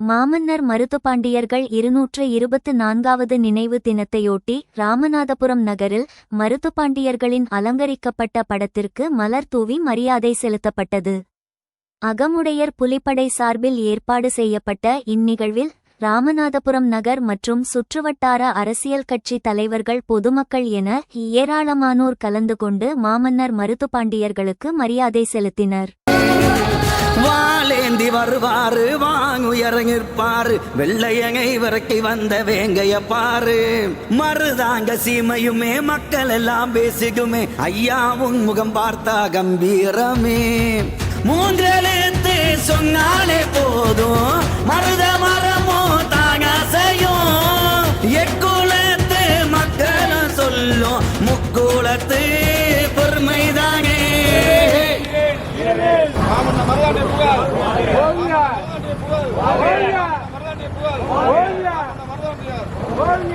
மாமன்னர் மருத்துப்பாண்டியர்கள் இருநூற்று இருபத்து நான்காவது நினைவு தினத்தையொட்டி ராமநாதபுரம் நகரில் மருத்துப்பாண்டியர்களின் அலங்கரிக்கப்பட்ட படத்திற்கு மலர் தூவி மரியாதை செலுத்தப்பட்டது. அகமுடையர் புலிப்படை சார்பில் ஏற்பாடு செய்யப்பட்ட இந்நிகழ்வில் ராமநாதபுரம் நகர் மற்றும் சுற்றுவட்டார அரசியல் கட்சி தலைவர்கள் பொதுமக்கள் என ஏராளமானோர் கலந்து கொண்டு மாமன்னர் மருத்துப்பாண்டியர்களுக்கு மரியாதை செலுத்தினர். வாழேந்தி வருவாரு வாங்குயர நிற்பாரு வெள்ளையங்கை வரைக்கை வந்த வேங்கைய பாரு. மருதாங்க சீமையுமே மக்கள் எல்லாம் பேசிக்குமே ஐயா உன் முகம் பார்த்தா கம்பீரமே. மூன்றெழுத்து சொன்னாலே போதும். மருத மரமோ தாங்க செய்யும்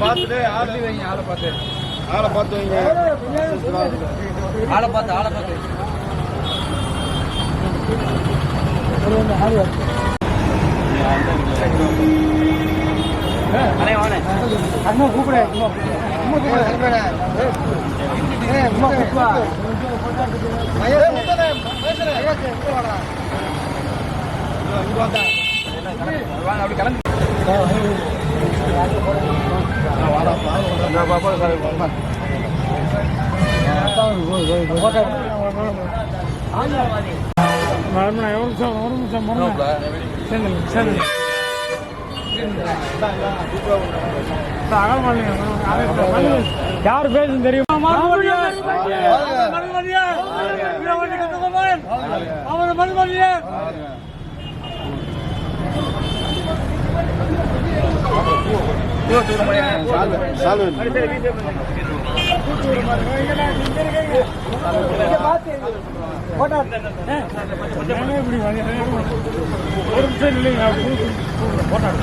பார்த்துட்டு ஆளை வைங்க ஆளை பார்த்து ஆளை பார்த்து வைங்க ஆளை பார்த்து ஆளை பார்த்து மரணம் எவ்வளோ சார் மரணம் சார் மரணம் சேனல் யார் பேசும் தெரியுமா? அவர் மனுமதியார் ஒரு நிமிஷம் இல்லைங்க போட்டாடு